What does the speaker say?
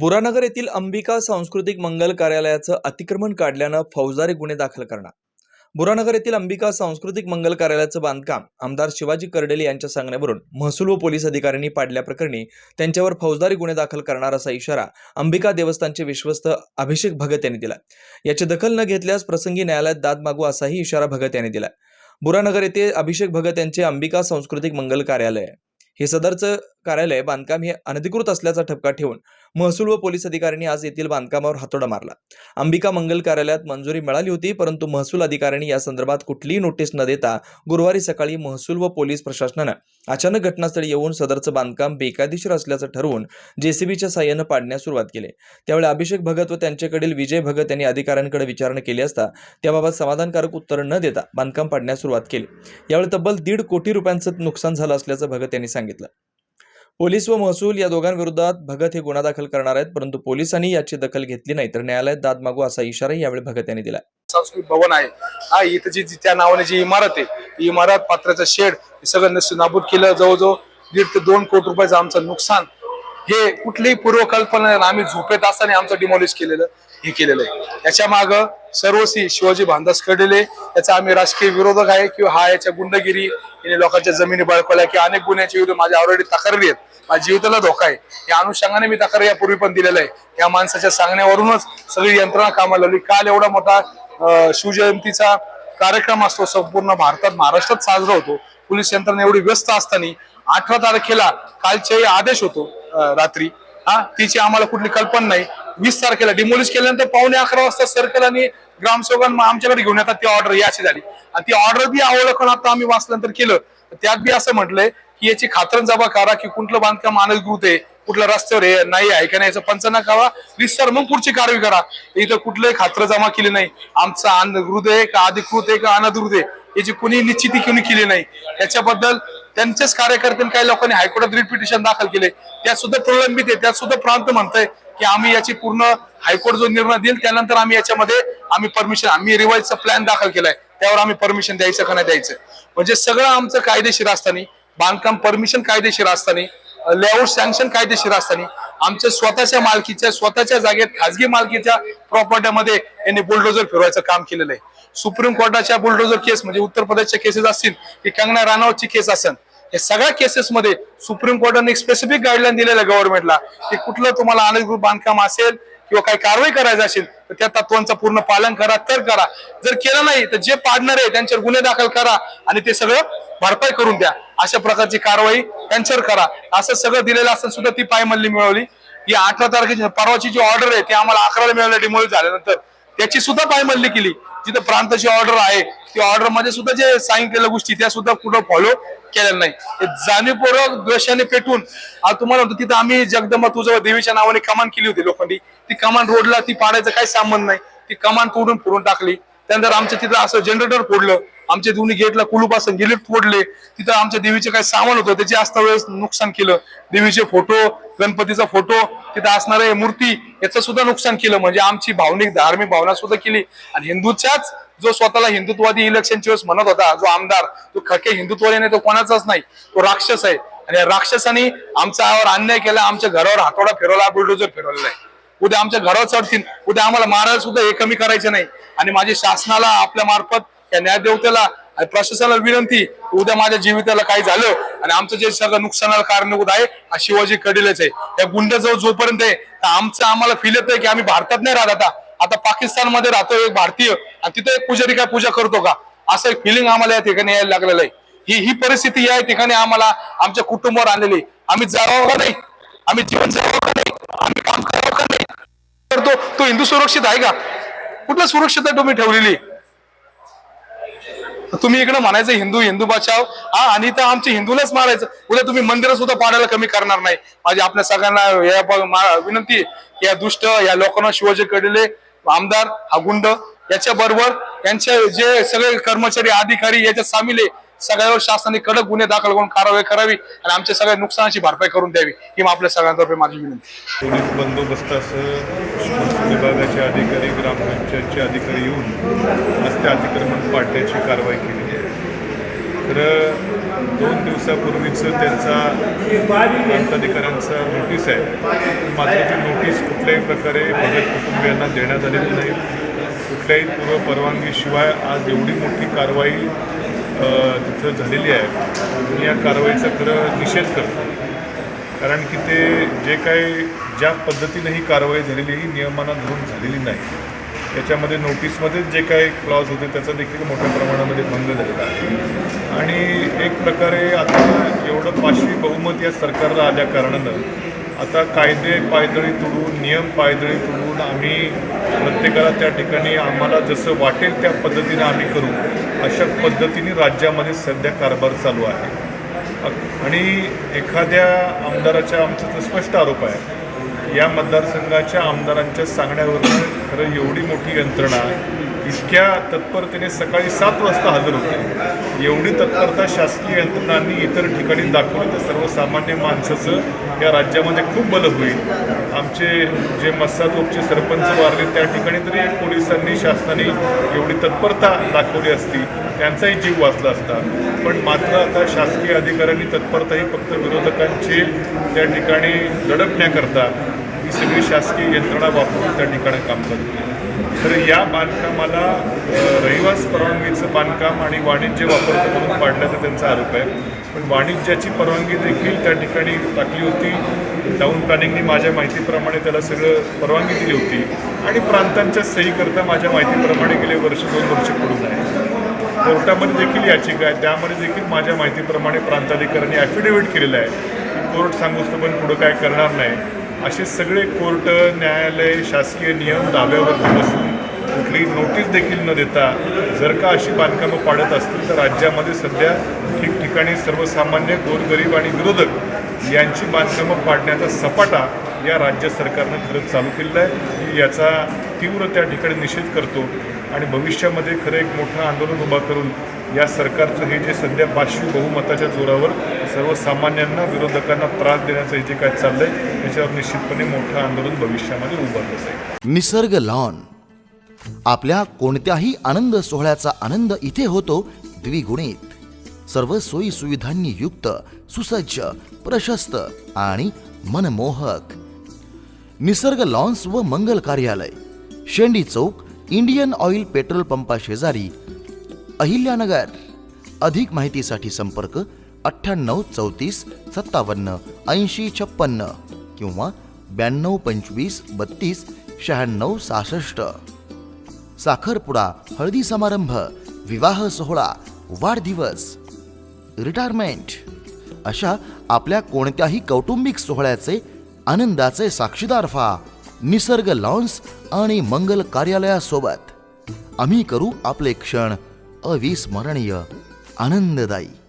बुरानगर येथील अंबिका सांस्कृतिक मंगल कार्यालयाचं अतिक्रमण काढल्यानं फौजदारी गुन्हे दाखल करणार. बुरानगर येथील अंबिका सांस्कृतिक मंगल कार्यालयाचं बांधकाम आमदार शिवाजी कर्डेले यांच्या सांगण्यावरून महसूल व पोलीस अधिकाऱ्यांनी पाडल्याप्रकरणी त्यांच्यावर फौजदारी गुन्हे दाखल करणार असा इशारा अंबिका देवस्थानचे विश्वस्त अभिषेक भगत यांनी दिला. याची दखल न घेतल्यास प्रसंगी न्यायालयात दाद मागू असाही इशारा भगत यांनी दिला. बुरानगर येथे अभिषेक भगत यांचे अंबिका सांस्कृतिक मंगल कार्यालय आहे. हे सदरचं कार्यालय बांधकाम हे अनधिकृत असल्याचा ठपका ठेवून महसूल व पोलीस अधिकाऱ्यांनी आज येथील बांधकामावर हातोडा मारला. अंबिका मंगल कार्यालयात मंजुरी मिळाली होती परंतु महसूल अधिकाऱ्यांनी या संदर्भात कुठलीही नोटीस न देता गुरुवारी सकाळी महसूल व पोलीस प्रशासनानं अचानक घटनास्थळी येऊन सदरचं बांधकाम बेकायदेशीर असल्याचं ठरवून जेसीबीच्या साह्यानं पाडण्यास सुरुवात केली. त्यावेळी अभिषेक भगत व त्यांच्याकडील विजय भगत यांनी अधिकाऱ्यांकडे विचारणा केली असता त्याबाबत समाधानकारक उत्तर न देता बांधकाम पाडण्यास सुरुवात केली. यावेळी तब्बल दीड कोटी रुपयांचं नुकसान झालं असल्याचं भगत यांनी सांगितलं. पोलीस व महसूल या दोघांविरोधात भगत हे गुन्हा दाखल करणार आहेत परंतु पोलिसांनी याची दखल घेतली नाही तर न्यायालयात दाद मागू असा इशारा यावेळी भगत यांनी दिला सांस्कृतिक भवन आहे. हा इथं जी जी त्या नावाने जी इमारत आहे ती इमारत पात्राचा शेड हे सगळं नाबूद केलं जवळजवळ दीड ते दोन कोटी रुपयाचं आमचं नुकसान. हे कुठलीही पूर्वकल्पना आम्ही झोपेत असताना आमचं डिमॉलिश केलेलं. हे केलेलं आहे. याच्या माग सर्वस्वी शिवाजी भांदास कडलेले याचा आम्ही राजकीय विरोधक आहे किंवा हा याच्या गुंडगिरी याने लोकांच्या जमिनी बळकवल्या किंवा अनेक गुन्ह्याच्या विरुद्ध माझ्या ऑलरेडी तक्रारी आहेत. माझ्या जीविताला धोका आहे. या अनुषंगाने मी तक्रार यापूर्वी पण दिलेलं आहे या माणसाच्या सांगण्यावरूनच सगळी यंत्रणा कामाला लावली काल एवढा मोठा शिवजयंतीचा कार्यक्रम असतो संपूर्ण भारतात महाराष्ट्रात साजरा होतो. पोलीस यंत्रणा एवढी व्यस्त असताना अठरा तारखेला कालचे आदेश होतो रात्री. हा तिची आम्हाला कुठली कल्पना नाही. वीस तारखेला डिमोलिश केल्यानंतर पावणे अकरा वाजता सर्कल आणि ग्रामसेवकांना आमच्याकडे घेऊन येतात ती ऑर्डर याची झाली. आणि ती ऑर्डर बी अवलोकन आता आम्ही वाचल्यानंतर केलं. तर त्यात बी असं म्हटलंय की याची खात्रण जबा करा की कुठलं बांधकाम अनधिकृत आहे कुठल्या रस्त्यावर आहे नाही आहे का नाही याचा पंचना करा. विस्तार मग पुढची कारवाई करा. इथं कुठलंही खात्र जमा केली नाही. आमचा अनधिकृत आहे का अधिकृत आहे का अनधिकृत आहे याची कुणी निश्चिती कुणी केली नाही. याच्याबद्दल त्यांच्याच कार्यकर्त्यांनी काही लोकांनी हायकोर्टात रिट पिटिशन दाखल केले. त्यात सुद्धा प्रलंबित आहे. त्यात सुद्धा प्रांत म्हणतंय. की आम्ही याची पूर्ण हायकोर्ट जो निर्णय देईल त्यानंतर आम्ही याच्यामध्ये आम्ही परमिशन आम्ही रिवाईजचा प्लॅन दाखल केलाय. त्यावर आम्ही परमिशन द्यायचं का नाही द्यायचं. म्हणजे सगळं आमचं कायदेशीर असताना बांधकाम परमिशन कायदेशीर असताना लेआउट सँक्शन कायदेशीर असताना आमच्या स्वतःच्या मालकीच्या स्वतःच्या जागेत खाजगी मालकीच्या प्रॉपर्टीमध्ये यांनी बुलडोजर फिरवायचं काम केलेलं आहे. सुप्रीम कोर्टाच्या बुलडोजर केस म्हणजे उत्तर प्रदेशच्या केसेस असतील की कंगना राणावतची केस असेल या सगळ्या केसेसमध्ये सुप्रीम कोर्टाने एक स्पेसिफिक गाईडलाईन दिलेलं गव्हर्नमेंटला की कुठलं तुम्हाला अनधिकृत बांधकाम असेल किंवा काही कारवाई करायची असेल तर त्या तत्वांचं पूर्ण पालन करा तर करा. जर केलं नाही तर जे पाडणारे आहे त्यांच्यावर गुन्हे दाखल करा आणि ते सगळं भरपाई करून द्या. अशा प्रकारची कारवाई त्यांच्यावर करा. असं सगळं दिलेलं असताना सुद्धा ती पायमल्ली मिळवली. ही अठरा तारखेची परवाची जी ऑर्डर आहे ती आम्हाला अकराला मिळाली डिमोल झाल्यानंतर. त्याची सुद्धा पायमल्ली केली. जिथं प्रांताची ऑर्डर आहे ती ऑर्डरमध्ये सुद्धा जे सांगितलेल्या गोष्टी त्या सुद्धा कुठं फॉलो केलेल्या नाही. जाणीवपूर्वक द्वेषाने पेटून आज तुम्हाला म्हणतो तिथं आम्ही जगदंबा तुझं देवीच्या नावाने कमान केली होती लोकांनी ती कमान रोडला ती पाडायचं काही संबंध नाही. ती कमान तोडून फोडून टाकली. त्यानंतर आमच्या तिथं असं जनरेटर फोडलं. आमच्या दोन्ही गेटला कुलूप असं गेले फोडले. तिथं आमच्या देवीचे काही सामान होतं त्याचे असता वेळेस नुकसान केलं. देवीचे फोटो गणपतीचा फोटो तिथं असणारे मूर्ती याचं सुद्धा नुकसान केलं. म्हणजे आमची भावनिक धार्मिक भावना सुद्धा केली. आणि हिंदूच्याच जो स्वतःला हिंदुत्वादी इलेक्शनच्या वेळेस म्हणत होता जो आमदार तो खके हिंदुत्वाने नाही तो कोणाचाच नाही तो राक्षस आहे. आणि या राक्षसाने आमच्यावर अन्याय केला आमच्या घरावर हातोडा फिरवला बुलडोजर फिरवलेला आहे. उद्या आमच्या घरावर चढतील. उद्या आम्हाला मारायला सुद्धा हे कमी करायचे नाही. आणि माझ्या शासनाला आपल्या मार्फत या न्यायदेवतेला आणि प्रशासनाला विनंती उद्या माझ्या जीविताला काही झालं आणि आमचं जे सगळं नुकसानाला कारणीभूत आहे हा शिवाजी कडीलच आहे. त्या गुंडाजवळ जोपर्यंत आहे तर आमचं आम्हाला फील आहे की आम्ही भारतात नाही राहत आता. आता पाकिस्तानमध्ये राहतो एक भारतीय आणि तिथे एक पुजारी काय पूजा करतो का? असं एक फिलिंग आम्हाला या ठिकाणी यायला लागलेलं आहे. ही ही परिस्थिती या ठिकाणी आम्हाला आमच्या कुटुंबावर आलेली आम्ही जावं का नाही? आम्ही जीवन जगावं का नाही? आम्ही काम करावं का नाही? तर तो तो हिंदू सुरक्षित आहे का? कुठलं सुरक्षितता तुम्ही ठेवलेली? तुम्ही इकडे म्हणायचं हिंदू हिंदू बचाव. हा आणि तर आमच्या हिंदूलाच मारायचं. उद्या तुम्ही मंदिर सुद्धा पाडायला कमी करणार नाही. माझी आपल्या सगळ्यांना या विनंती या दुष्ट या लोकांना शिवाजी कडले आमदार हा गुंड. याच्या बरोबर यांचे जे सगळे कर्मचारी अधिकारी याच्यात सामील आहे. सगळ्यावर शासनाने कडक गुन्हे दाखल करून कारवाई करावी आणि आमच्या सगळ्या नुकसानाची भरपाई करून द्यावी. ही आपल्या सगळ्यांतर्फे माझी विनंती. पोलीस बंदोबस्तासह विभागाचे अधिकारी ग्रामपंचायतचे अधिकारी येऊन रस्ते अतिक्रमण पाडण्याची कारवाई केली आहे. खरं दोन दिवसापूर्वीचं त्यांचा प्रांताधिकाऱ्यांचा नोटीस आहे. मात्र ती नोटीस कुठल्याही प्रकारे भगत कुटुंबियांना देण्यात आलेली नाही. कुठल्याही पूर्व परवानगीशिवाय आज एवढी मोठी कारवाई तिथं झालेली आहे. मी या कारवाईचा खरं निषेध करतो. कारण की ते जे काही ज्या पद्धतीने ही कारवाई झालेली ही नियमांना धरून झालेली नाही. त्याच्यामध्ये नोटीसमध्येच जे काही क्लॉज होते त्याचा देखील मोठ्या प्रमाणामध्ये भंग झालेला आहे. आणि एक प्रकारे आता एवढं पाचवी बहुमत या सरकारला आल्या कारणानं आता कायदे पायदळी तोडून नियम पायदळी तोडून आम्ही प्रत्येकाला त्या ठिकाणी आम्हाला जसं वाटेल त्या पद्धतीनं आम्ही करू. अशा पद्धतीने राज्यामध्ये सध्या कारभार चालू आहे. आणि एखाद्या आमदाराच्या आमचा तर स्पष्ट आरोप आहे या मतदारसंघाच्या आमदारांच्या सांगण्यावरून खरं एवढी मोठी यंत्रणा इतक्या तत्परतेने सकाळी सात वाजता हजर होते. एवढी तत्परता शासकीय यंत्रणांनी इतर ठिकाणी दाखवली तर सर्वसामान्य माणसाचं या राज्यामध्ये खूप बल होईल. आमचे जे मस्सातोपचे सरपंच वारले त्या ठिकाणी तरी पोलिसांनी शासनाने एवढी तत्परता दाखवली असती त्यांचाही जीव वाचला असता. पण मात्र आता शासकीय अधिकाऱ्यांनी तत्परता ही फक्त विरोधकांची त्या ठिकाणी दडपण्याकरता ही सगळी शासकीय यंत्रणा वापरून त्या ठिकाणी काम करते तर या बांधकामाला रहिवास परवानगीचं बांधकाम आणि वाणिज्य वापर म्हणून पाडल्याचा त्यांचा आरोप आहे. पण वाणिज्याची परवानगी देखील त्या ठिकाणी टाकली होती. टाऊन प्लॅनिंगनी माझ्या माहितीप्रमाणे त्याला सगळं परवानगी दिली होती. आणि प्रांतांच्या सहीकरता माझ्या माहितीप्रमाणे गेले वर्ष दोन वर्ष पडून आहे कोर्टामध्ये देखील याचिका आहे त्यामध्ये देखील माझ्या माहितीप्रमाणे प्रांताधिकाऱ्यांनी ॲफिडेव्हिट केलेलं आहे. की कोर्ट सांगूस तर पण पुढं काय करणार नाही. असे सगळे कोर्ट न्यायालय शासकीय नियम धाब्यावरती बसून कुठलीही नोटीस देखील न देता जर का अशी बांधकामं पाडत असतील तर राज्यामध्ये सध्या ठिकठिकाणी सर्वसामान्य गोरगरीब आणि विरोधक यांची बांधकामं पाडण्याचा सपाटा या राज्य सरकारनं खरंच चालू केलेला आहे. मी याचा तीव्र त्या ठिकाणी निषेध करतो आणि भविष्यामध्ये खरं एक मोठं आंदोलन उभा करून या सरकारचं हे जे सध्या पाचशे बहुमताच्या जोरावर सर्वसामान्यांना विरोधकांना त्रास देण्याचं हे जे काय चाललंय त्याच्यावर निश्चितपणे मोठं आंदोलन भविष्यामध्ये उभारलं जाईल. निसर्ग लॉन. आपल्या कोणत्याही आनंद सोहळ्याचा आनंद इथे होतो द्विगुणित. सर्व सोयी सुविधांनी युक्त सुसज्ज प्रशस्त आणि मनमोहक. निसर्ग लॉन्स व मंगल कार्यालय. Shendi Chowk Indian oil petrol पंपा शेजारी. अहिल्यानगर. अधिक माहितीसाठी संपर्क अठ्ठ्याण्णव चौतीस सत्तावन्न ऐंशी छप्पन्न किंवा ब्याण्णव पंचवीस बत्तीस शहाण्णव सहासष्ट. साखरपुडा हळदी समारंभ विवाह सोहळा वाढदिवस रिटायरमेंट अशा आपल्या कोणत्याही कौटुंबिक सोहळ्याचे आनंदाचे साक्षीदार व्हा. निसर्ग लॉन्स आणि मंगल कार्यालयासोबत. आम्ही करू आपले क्षण अविस्मरणीय आनंददायी.